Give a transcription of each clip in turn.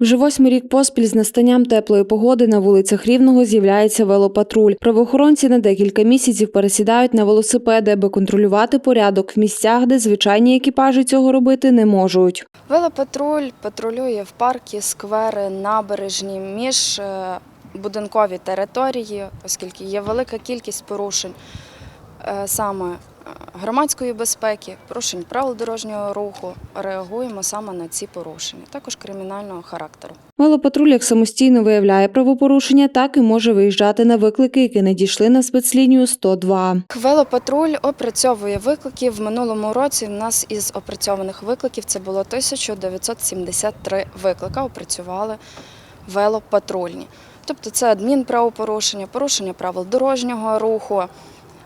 Вже восьмий рік поспіль з настанням теплої погоди на вулицях Рівного з'являється велопатруль. Правоохоронці на декілька місяців пересідають на велосипеди, аби контролювати порядок в місцях, де звичайні екіпажі цього робити не можуть. Велопатруль патрулює в парки, сквери, набережні, між е, будинкові території, оскільки є велика кількість порушень е, саме громадської безпеки, порушень правил дорожнього руху. Реагуємо саме на ці порушення, також кримінального характеру. Велопатруль як самостійно виявляє правопорушення, так і може виїжджати на виклики, які не дійшли на спецлінію 102. Велопатруль опрацьовує виклики. В минулому році в нас із опрацьованих викликів це було 1973 виклика. Опрацювали велопатрульні. Тобто це адмінправопорушення, порушення правил дорожнього руху,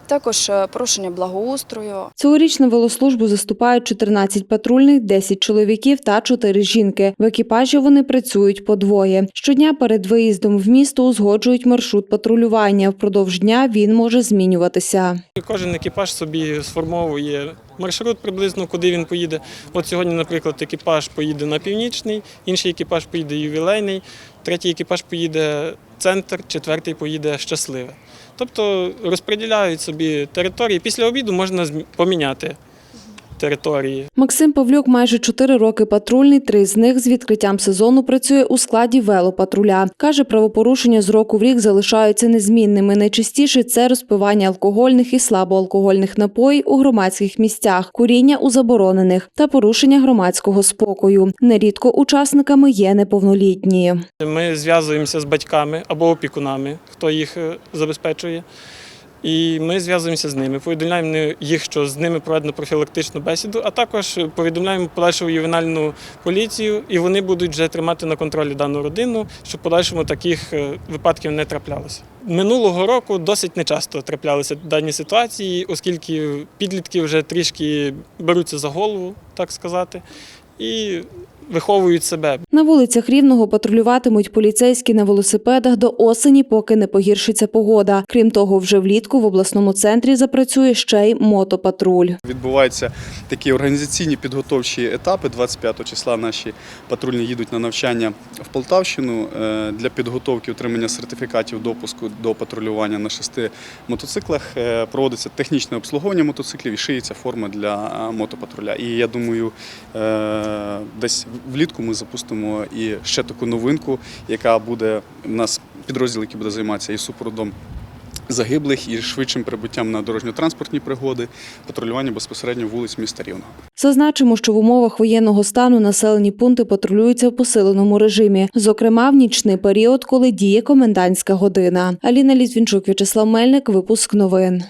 також е, порушення благоустрою, Цьогоріч на велослужбу заступають 14 патрульних, 10 чоловіків та 4 жінки. В екіпажі вони працюють по двоє. Щодня перед виїздом в місто узгоджують маршрут патрулювання. Впродовж дня він може змінюватися. Кожен екіпаж собі сформовує маршрут приблизно, куди він поїде. От сьогодні, наприклад, екіпаж поїде на північний, інший екіпаж поїде ювілейний, третій екіпаж поїде центр, четвертий поїде щасливе. Тобто розподіляють собі території. Після обіду можна поміняти території. Максим Павлюк майже 4 роки патрульний. Три з них з відкриттям сезону працює у складі велопатруля. Каже, правопорушення з року в рік залишаються незмінними. Найчастіше це розпивання алкогольних і слабоалкогольних напоїв у громадських місцях, куріння у заборонених та порушення громадського спокою. Нерідко учасниками є неповнолітні. Ми зв'язуємося з батьками або опікунами, хто їх е, забезпечує. І ми зв'язуємося з ними, повідомляємо їх, що з ними проведено профілактичну бесіду, а також повідомляємо подальшу ювенальну поліцію, і вони будуть вже тримати на контролі дану родину, щоб в подальшому таких е, випадків не траплялося. Минулого року досить нечасто траплялися дані ситуації, оскільки підлітки вже трішки беруться за голову, так сказати, і виховують себе. На вулицях Рівного патрулюватимуть поліцейські на велосипедах до осені, поки не погіршиться погода. Крім того, вже влітку в обласному центрі запрацює ще й мотопатруль. Відбуваються такі організаційні підготовчі етапи. 25 числа наші патрульні їдуть на навчання в Полтавщину е, для підготовки отримання сертифікатів допуску до патрулювання на шести мотоциклах. Е, Проводиться технічне обслуговування мотоциклів і шиється форма для мотопатруля. І я думаю, е, десь влітку ми запустимо і ще таку новинку, яка буде у нас підрозділ, який буде займатися і супроводом загиблих і швидшим прибуттям на дорожньо-транспортні пригоди, патрулювання безпосередньо вулиць міста Рівного. Зазначимо, що в умовах воєнного стану населені пункти патрулюються в посиленому режимі, зокрема в нічний період, коли діє комендантська година. Аліна Літвінчук, В'ячеслав Мельник, випуск новин.